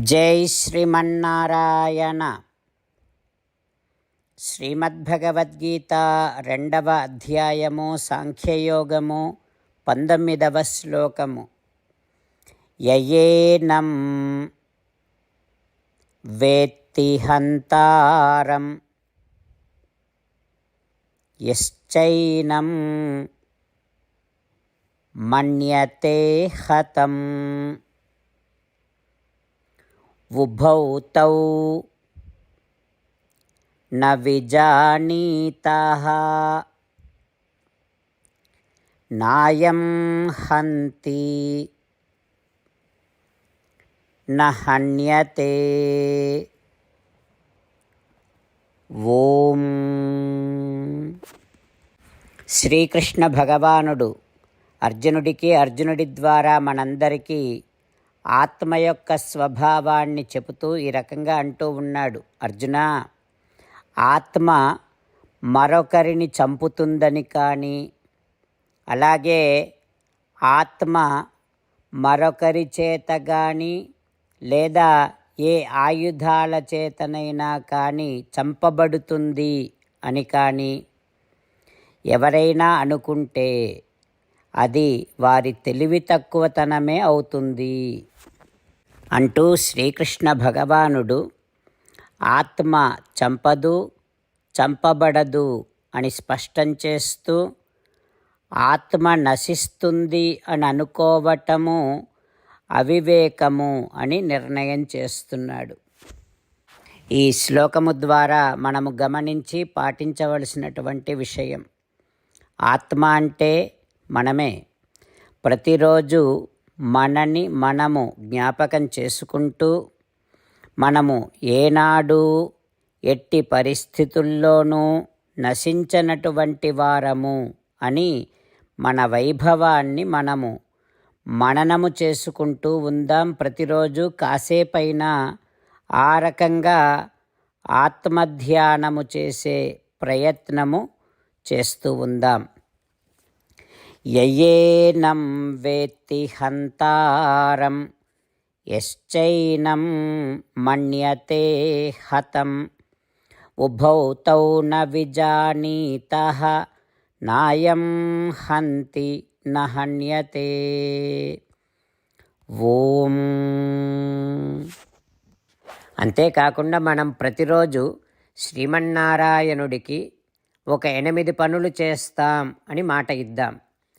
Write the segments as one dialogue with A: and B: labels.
A: జై శ్రీమన్నారాయణ. శ్రీమద్భగవద్గీత రెండవ అధ్యాయము సాంఖ్యయోగము పంతొమ్మిదవ శ్లోకము. యయేనం వేత్తి హంతారం యశ్చైనం మన్యతే హతం. उभौ तौ न विजानीतः नायं हन्ति न हन्यते ఓం శ్రీకృష్ణ భగవానుడు అర్జునుడికి అర్జునుడి ద్వారా మనందరికీ ఆత్మ యొక్క స్వభావాన్ని చెబుతూ ఈ రకంగా అంటూ ఉన్నాడు. అర్జున ఆత్మ మరొకరిని చంపుతుందని కానీ అలాగే ఆత్మ మరొకరి చేత కానీ లేదా ఏ ఆయుధాల చేతనైనా కానీ చంపబడుతుంది అని కానీ ఎవరైనా అనుకుంటే అది వారి తెలివి తక్కువతనమే అవుతుంది. అంటూ శ్రీకృష్ణ భగవానుడు ఆత్మ చంపదు చంపబడదు అని స్పష్టం చేస్తూ ఆత్మ నశిస్తుంది అని అనుకోవటము అవివేకము అని నిర్ణయం చేస్తున్నాడు. ఈ శ్లోకము ద్వారా మనము గమనించి పాటించవలసినటువంటి విషయం ఆత్మ అంటే మనమే ప్రతిరోజు మనని మనము జ్ఞాపకం చేసుకుంటూ మనము ఏనాడు ఎట్టి పరిస్థితుల్లోనూ నశించనటువంటి వారము అని మన వైభవాన్ని మనము మననము చేసుకుంటూ ఉందాం. ప్రతిరోజు కాసేపైనా ఆ రకంగా ఆత్మధ్యానము చేసే ప్రయత్నము చేస్తూ ఉందాం. యయేనం వేత్తి హంతారం యశ్చైనం మన్యతే హతం. ఉభౌ తౌ న విజానీత నాయం హంతి నహన్యతే ఓం. అంతేకాకుండా మనం ప్రతిరోజు శ్రీమన్నారాయణుడికి ఒక ఎనిమిది పనులు చేస్తాం అని మాట ఇద్దాం.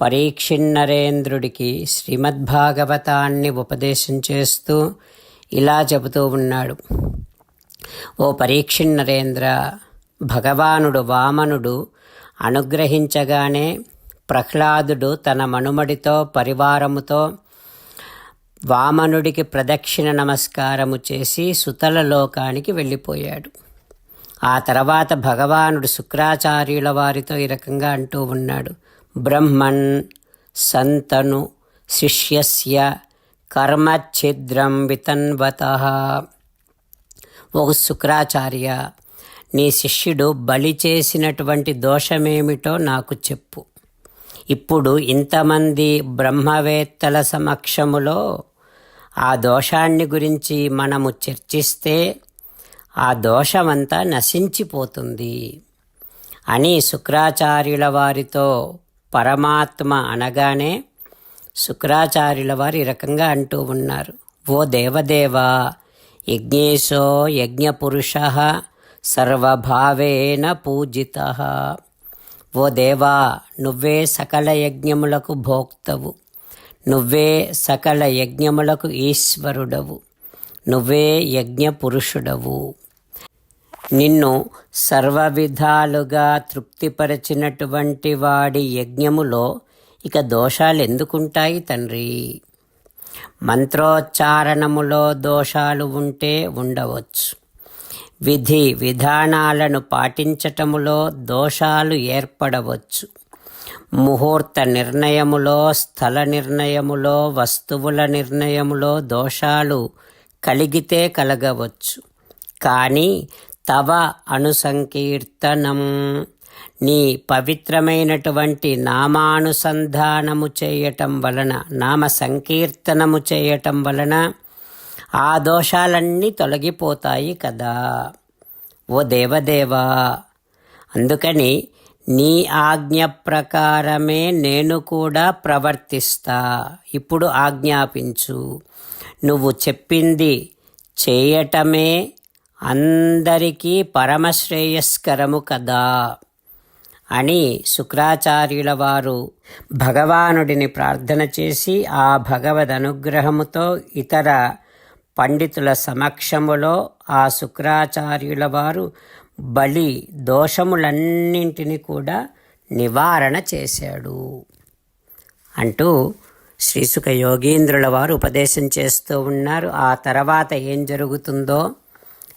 A: పరీక్షిన్నరేంద్రుడికి శ్రీమద్భాగవతాన్ని ఉపదేశం చేస్తూ ఇలా చెబుతూ ఉన్నాడు. ఓ పరీక్షిన్నరేంద్ర భగవానుడు వామనుడు అనుగ్రహించగానే ప్రహ్లాదుడు తన మనుమడితో పరివారముతో వామనుడికి ప్రదక్షిణ నమస్కారము చేసి సుతల లోకానికి వెళ్ళిపోయాడు. ఆ తర్వాత భగవానుడు శుక్రాచార్యుల వారితో ఈ రకంగా అంటూ ఉన్నాడు. బ్రహ్మన్ సంతను శిష్యస్య కర్మఛిద్రం వితన్వత. ఒక శుక్రాచార్య నీ శిష్యుడు బలి చేసినటువంటి దోషమేమిటో నాకు చెప్పు. ఇప్పుడు ఇంతమంది బ్రహ్మవేత్తల సమక్షములో ఆ దోషాన్ని గురించి మనము చర్చిస్తే ఆ దోషమంతా నశించిపోతుంది. అని శుక్రాచార్యుల వారితో పరమాత్మ అనగానే శుక్రాచార్యుల వారు ఈ రకంగా అంటూ ఉన్నారు. ఓ దేవదేవ యజ్ఞేశో యజ్ఞపురుష సర్వభావేన పూజిత. ఓ దేవా నువ్వే సకల యజ్ఞములకు భోక్తవు. నువ్వే సకల యజ్ఞములకు ఈశ్వరుడవు. నువ్వే యజ్ఞ పురుషుడవు నిన్ను సర్వ విధాలుగా తృప్తిపరచినటువంటి వాడి యజ్ఞములో ఇక దోషాలు ఎందుకుంటాయి తండ్రి? మంత్రోచ్చారణములో దోషాలు ఉంటే ఉండవచ్చు. విధి విధానాలను పాటించటములో దోషాలు ఏర్పడవచ్చు. ముహూర్త నిర్ణయములో స్థల నిర్ణయములో వస్తువుల నిర్ణయములో దోషాలు కలిగితే కలగవచ్చు. కానీ తవ అనుసంకీర్తనం. నీ పవిత్రమైనటువంటి నామానుసంధానము చేయటం వలన నామ సంకీర్తనము చేయటం వలన ఆ దోషాలన్నీ తొలగిపోతాయి కదా. ఓ దేవదేవా అందుకని నీ ఆజ్ఞ ప్రకారమే నేను కూడా ప్రవర్తిస్తా. ఇప్పుడు ఆజ్ఞాపించు. నువ్వు చెప్పింది చేయటమే అందరికీ పరమశ్రేయస్కరము కదా అని శుక్రాచార్యుల వారు భగవానుడిని ప్రార్థన చేసి ఆ భగవద్ అనుగ్రహముతో ఇతర పండితుల సమక్షములో ఆ శుక్రాచార్యుల వారు బలి దోషములన్నింటినీ కూడా నివారణ చేశాడు అంటూ శ్రీసుఖ యోగీంద్రుల వారు ఉపదేశం చేస్తూ ఉన్నారు. ఆ తర్వాత ఏం జరుగుతుందో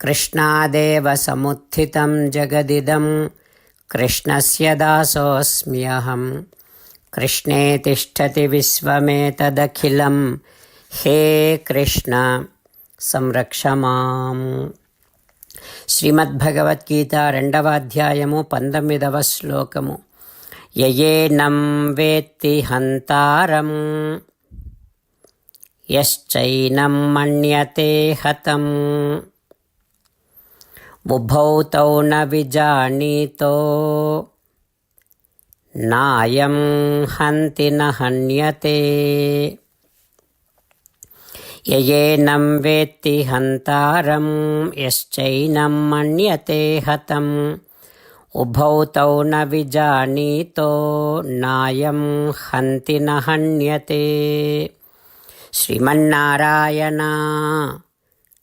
A: కృష్ణాదేవ సముత్థితం జగదిదం కృష్ణస్య దాసోऽస్మ్యహం కృష్ణే తిష్టతి విశ్వమేతదఖిలం. హే కృష్ణ సంరక్ష మాం. శ్రీమద్భగవద్గీత రెండవ అధ్యాయము పంతొమ్మిదవ శ్లోకము. యయేనం వేత్తి హంతారం యశ్చైనం మన్యతే హతం. ఉభౌ తౌ న విజానీతో. నాయం హంతి న హన్యతే. యయేనం వేత్తి హంతారం యశ్చైనం మన్యతే హతం. ఉభౌ తౌ న విజానీతో నాయం హంతి న హన్యతే. శ్రీమన్నారాయణ